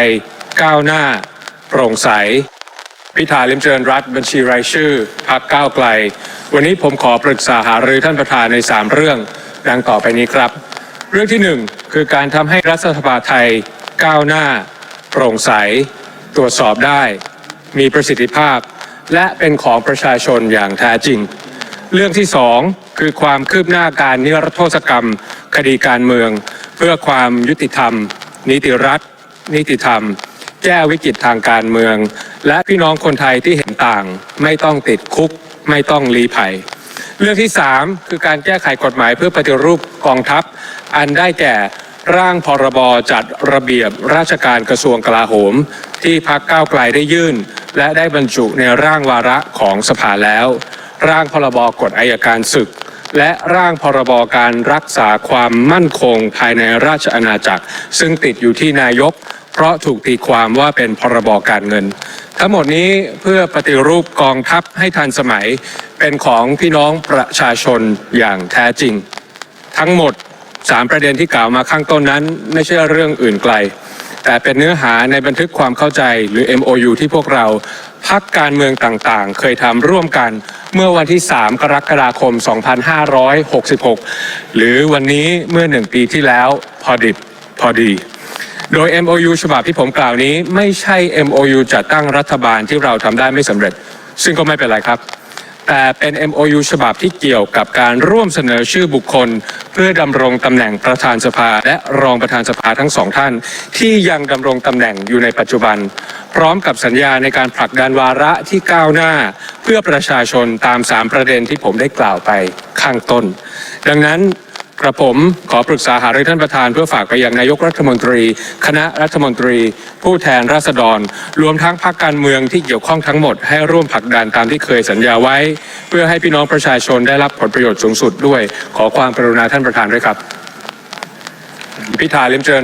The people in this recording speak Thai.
ยก้าวหน้า โปร่งใส พิธาลิมเจริญรัฐบัญชีรายชื่อพักก้าวไกล วันนี้ผมขอปรึกษาหารือท่านประธานใน 3 เรื่อง ดังต่อไปนี้ครับ เรื่องที่ 1 คือการทำให้รัฐสภาไทย ก้าวหน้า โปร่งใส ตรวจสอบได้ มีประสิทธิภาพ และเป็นของประชาชนอย่างแท้จริง เรื่องที่สองคือความคืบหน้าการนิรโทษกรรม คดีการเมือง เพื่อความยุติธรรม นิติรัฐ นิติธรรม แก้วิกฤตทางการเมือง และพี่น้องคนไทยที่เห็นต่าง ไม่ต้องติดคุก ไม่ต้องลี้ภัย เรื่องที่ 3 คือการแก้ไขกฎหมายเพื่อปฏิรูปกองทัพ อันได้แก่ร่างพรบจัดระเบียบราชการกระทรวงกลาโหม ที่พักก้าวไกลได้ยื่น และได้บรรจุในร่างวาระของสภาแล้ว ร่างพรบกฎอายการศึก และร่างพรบการรักษาความมั่นคงภายในราชอาณาจักร ซึ่งติดอยู่ที่นายก เพราะถูกตีความว่าเป็นพรบการเงิน ทั้งหมดนี้เพื่อปฏิรูปกองทัพให้ทันสมัยเป็นของพี่น้องประชาชนอย่างแท้จริง ทั้งหมด3ประเด็นที่กล่าวมาข้างต้นนั้น ไม่ใช่เรื่องอื่นไกล แต่เป็นเนื้อหาในบันทึกความเข้าใจหรือ MOU ที่พวกเราพักการเมืองต่างๆ เคยทำร่วมกันเมื่อวันที่ 3 กรกฎาคม 2566 หรือวันนี้เมื่อหนึ่งปีที่แล้วพอดิบพอดีโดย MOU ฉบับที่ผมกล่าวนี้ ไม่ใช่ MOU จัดตั้งรัฐบาลที่เราทำได้ไม่สำเร็จ ซึ่งก็ไม่เป็นไรครับ แต่เป็น MOU ฉบับที่เกี่ยวกับการร่วมเสนอชื่อบุคคล เพื่อดำรงตำแหน่งประธานสภาและรองประธานสภาทั้งสองท่าน ที่ยังดำรงตำแหน่งอยู่ในปัจจุบัน พร้อมกับสัญญาในการผลักดันวาระที่ก้าวหน้า เพื่อประชาชนตาม 3 ประเด็นที่ผมได้กล่าวไปข้างต้น ดังนั้น กระผมขอปรึกษาหารือท่านประธานเพื่อฝากไปยังนายกรัฐมนตรี คณะรัฐมนตรี ผู้แทนราษฎร รวมทั้งพรรคการเมืองที่เกี่ยวข้องทั้งหมดให้ร่วมผลักดันตามที่เคยสัญญาไว้ เพื่อให้พี่น้องประชาชนได้รับผลประโยชน์สูงสุดด้วย ขอความกรุณาท่านประธานด้วยครับพิธาลิมเจริญ